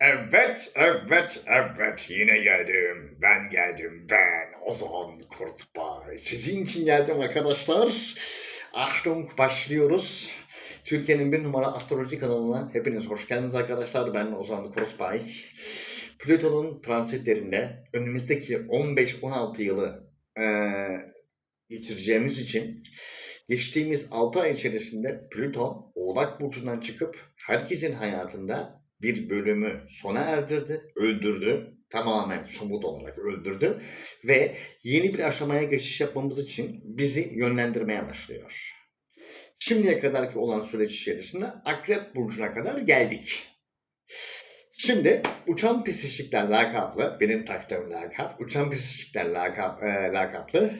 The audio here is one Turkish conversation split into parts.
Evet, evet, evet. Yine geldim. Ben geldim. Ben Ozan Kurtbay. Sizin için geldim arkadaşlar. Achtung başlıyoruz. Türkiye'nin bir numara astroloji kanalına hepiniz hoş geldiniz arkadaşlar. Ben Ozan Kurtbay. Plüton'un transitlerinde önümüzdeki 15-16 yılı eee, geçireceğimiz için geçtiğimiz 6 ay içerisinde Plüton Oğlak Burcu'ndan çıkıp herkesin hayatında bir bölümü sona erdirdi, öldürdü. Tamamen somut olarak öldürdü ve yeni bir aşamaya geçiş yapmamız için bizi yönlendirmeye başlıyor. Şimdiye kadarki olan süreç içerisinde Akrep Burcu'na kadar geldik. Şimdi Uçan Pisişikler lakaplı, benim taktığım lakap, Uçan Pisişikler lakap, e, lakaplı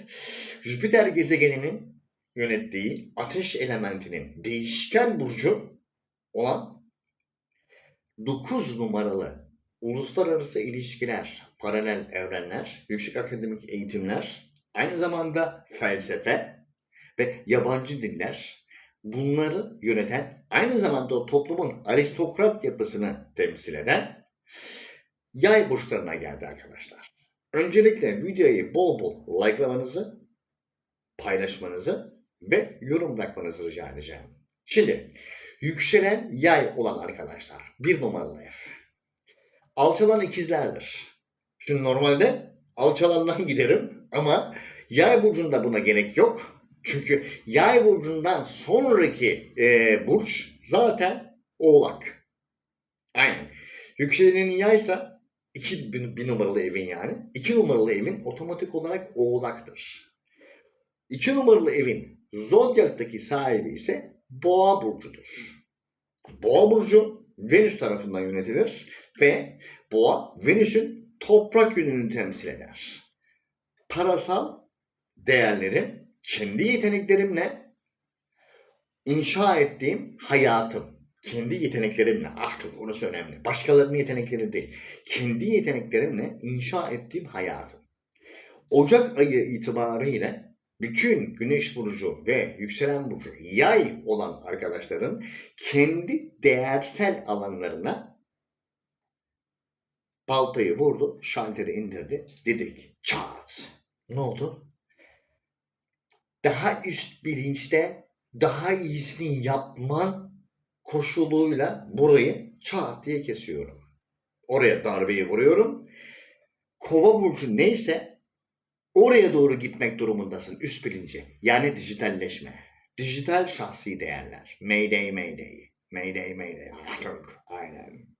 Jüpiter gezegeninin yönettiği ateş elementinin değişken burcu olan 9 numaralı uluslararası ilişkiler, paralel evrenler, yüksek akademik eğitimler, aynı zamanda felsefe ve yabancı diller bunları yöneten, aynı zamanda o toplumun aristokrat yapısını temsil eden yay burçlarına geldi arkadaşlar. Öncelikle videoyu bol bol likelamanızı, paylaşmanızı ve yorum bırakmanızı rica edeceğim. Şimdi yükselen yay olan arkadaşlar bir numaralı ev. Alçalan ikizlerdir. Şimdi normalde alçalandan giderim ama yay burcunda buna gerek yok. Çünkü yay burcundan sonraki e, burç zaten oğlak. Aynen. Yükselenin yaysa iki bir, bir numaralı evin yani. iki numaralı evin otomatik olarak oğlaktır. İki numaralı evin zodyaktaki sahibi ise boğa burcudur. Boğa burcu Venüs tarafından yönetilir ve boğa Venüs'ün toprak yönünü temsil eder. Parasal değerlerim kendi yeteneklerimle inşa ettiğim hayatım. Kendi yeteneklerimle, çok orası önemli. Başkalarının yetenekleri değil. Kendi yeteneklerimle inşa ettiğim hayatım. Ocak ayı itibariyle bütün güneş burcu ve yükselen burcu yay olan arkadaşların kendi değersel alanlarına baltayı vurdu, şalteri indirdi, dedik çat. Ne oldu? Daha üst bilinçte daha iyisini yapman koşuluyla burayı çat diye kesiyorum. Oraya darbeyi vuruyorum. Kova burcu neyse oraya doğru gitmek durumundasın üst bilinci. Yani dijitalleşme. Dijital şahsi değerler. Mayday mayday. Mayday mayday. Atatürk. Aynen.